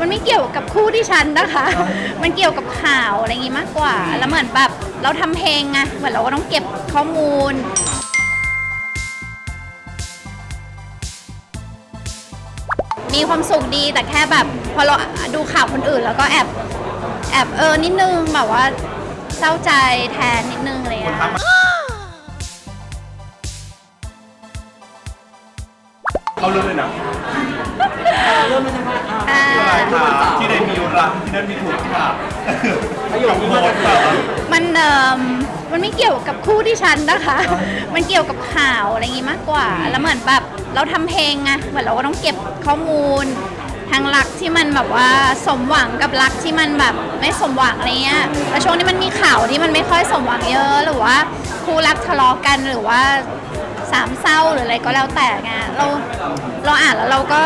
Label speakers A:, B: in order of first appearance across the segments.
A: มันไม่เกี่ยวกับคู่ที่ฉันนะคะ มันเกี่ยวกับข่าวอะไรอย่างงี้มากกว่า แล้วเหมือนแบบเราทำเพลงไงเหมือนเราก็ต้องเก็บข้อมูล มีความสุขดีแต่แค่แบบ พอเราดูข่าวคนอื่น แล้วก็แอบแอบเออนิดนึงแบบว่าเศร้าใจแทนนิดนึงอะไรอย่างเงี้ย
B: เขาเริ่มเลยนะ ที่ใดมีรักที่นั่นมีถูกค่ะ
C: ประโยคนี้มาจากไหน
A: มันเอ่มมันไม่เกี่ยวกับคู่ที่ฉันนะคะ มันเกี่ยวกับข่าวอะไรอย่างงี้มากกว่า แล้วเหมือนแบบเราทำเพลงไงเหมือนเราก็ต้องเก็บข้อมูล ทางรักที่มันแบบว่าสมหวังกับรักที่มันแบบไม่สมหวังอะไรเงี้ยแล้วช่วงนี้มันมีข่าวที่มันไม่ค่อยสมหวังเยอะหรือว่าคู่รักทะเลาะกันหรือว่าสามเศร้าหรืออะไรก็แล้วแต่ไงเราเราอ่านแล้วเราก็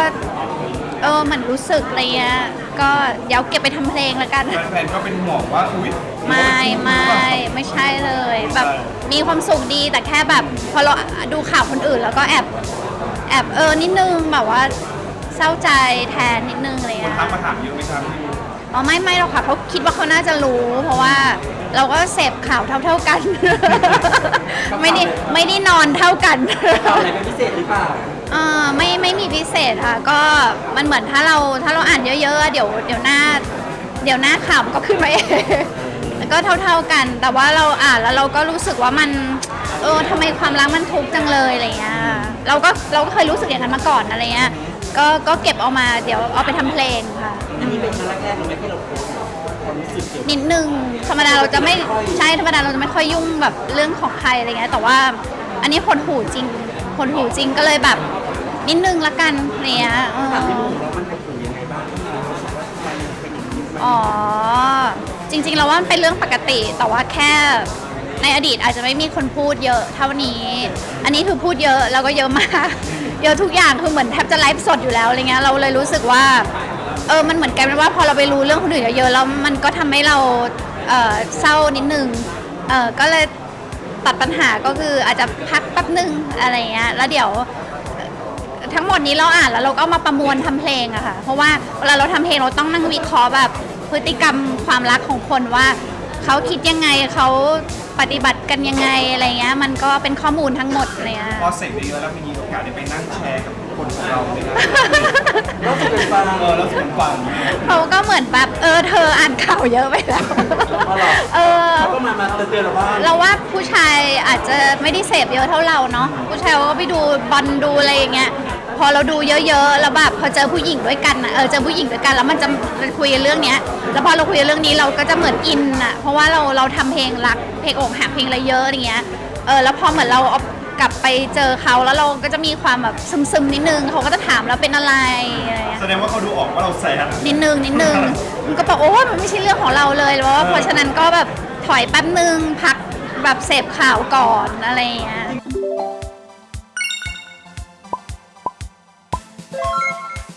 A: เออมันรู้สึกอะไรเงี้ย ก็เดี๋ยวเก็บไปทำเพลงแล้วกัน
B: แฟนๆก็เป็นห่วงว่าอุ้ย
A: ไม่ไม่ไม่ใช่เลยแบบมีความสุขดีแต่แค่แบบพอเราดูข่าวคนอื่น แล้วก็แอบแอบเออนิดนึงแบบว่าเศร้าใจแทนนิดนึงอะไร
B: คน
A: เงี้ย
B: ทักมาถามเยอะไหมครับ
A: อ๋อไม่ไม่หรอกค่ะเขาคิดว่าเขาน่าจะรู้ เพราะว่าเราก็เสพข่าวเท่า ๆกัน ไม่ได้ไม่ได้นอนเท่ากัน
C: ข่าวอะไรเป็นพิเศษหรือเปล่า
A: เออไม่ไม่มีพิเศษค่ะก็มันเหมือนถ้าเราถ้าเราอ่านเยอะๆ เดี๋ยวเดี๋ยวหน้า เดี๋ยวหน้าข่าวมันก็ขึ้นมาเองแล้วก็เท่าๆกัน แต่ว่าเราอ่านแล้วเราก็รู้สึกว่ามันเออทำไมความรักมันทุกข์จังเลยอะไรเงี้ยเราก็เราก็เคยรู้สึกอย่างนั้นมาก่อนอะไรเงี้ยก็ก็เก็บเอามาเดี๋ยวเอาไปทำเพลงค่ะ
C: อันนี้เป็นครั้งแรกๆเลยไหมที่เราโพสต์ความรู้สึกเกี่ยวกับ
A: นิดนึงธรรมดาเราจะไม่ใช่ธรรมดาเราจะไม่ค่อยยุ่งแบบเรื่องของใครอะไรเงี้ยแต่ว่าอันนี้คนหูจริงคนหูจริงก็เลยแบบ นิดนึงละกันเนี่ยเอออ๋อ จริงๆเราว่ามันเป็นเรื่องปกติ แต่ว่าแค่ในอดีตอาจจะไม่มีคนพูดเยอะเท่านี้ อันนี้คือพูดเยอะแล้วก็เยอะมาก เยอะทุกอย่างคือเหมือนแทบจะไลฟ์สดอยู่แล้วอะไรเงี้ยเราเลยรู้สึกว่าเออมันเหมือนกันว่าพอเราไปรู้เรื่องคนอื่นเยอะๆแล้วมันก็ทำให้เราเออเศร้านิดนึงเออก็เลยตัดปัญหาก็คืออาจจะพักแป๊บนึงอะไรเงี้ยแล้วเดี๋ยว ทั้งหมดนี้เราอ่านแล้วเราก็เอามาประมวลทำเพลงอะค่ะ เพราะว่าเวลาเราทำเพลงเราต้องนั่งวิเคราะห์แบบพฤติกรรมความรักของคนว่าเขาคิดยังไงเขาปฏิบัติกันยังไงอะไรเงี้ยมันก็เป็นข้อมูลทั้งหมดเลยอะ
B: พอเสร็จไปเยอะแล้วมีโอกาสได้ไปนั่งแชร์กับคนของเราไหมครับ
C: เราสึกเป็นฟัง
B: เออแล้วสุดฟัง
A: เขาก็เหมือนแบบเออเธออ่านข่าวเยอะไปแล้ว
C: อ๋อเหรอ
A: เออ
C: เขาก็มามาเตือนๆเราว่า
A: เราว่าผู้ชายอาจจะไม่ได้เสพเยอะเท่าเราเนาะผู้ชายเขาก็ไปดูบอลดูอะไรอย่างเงี้ย พอเราดูเยอะๆแล้วแบบพอเจอผู้หญิงด้วยกันอะเออเจอผู้หญิงด้วยกันแล้วมันจะคุยกันเรื่องเนี้ย แล้วพอเราคุยกันเรื่องนี้เราก็จะเหมือนอินอะเพราะว่าเราเราทำเพลงรักเพลงอกหักเพลงอะไรเยอะอย่างเงี้ยเออแล้วพอเหมือนเราเอากลับไปเจอเขาแล้วเราก็จะมีความแบบซึมๆนิดนึงเขาก็จะถามเราเป็นอะไรอะไรเงี้ย
B: แสดงว่าเขาดูออกว่าเราแซด
A: นิดนึงนิดนึง มันก็บอกโอ้มันไม่ใช่เรื่องของเราเลยเพราะว่าเพราะฉะนั้นก็แบบถอยแป๊บนึงพักแบบเสพข่าวก่อนอะไรอย่างเงี้ย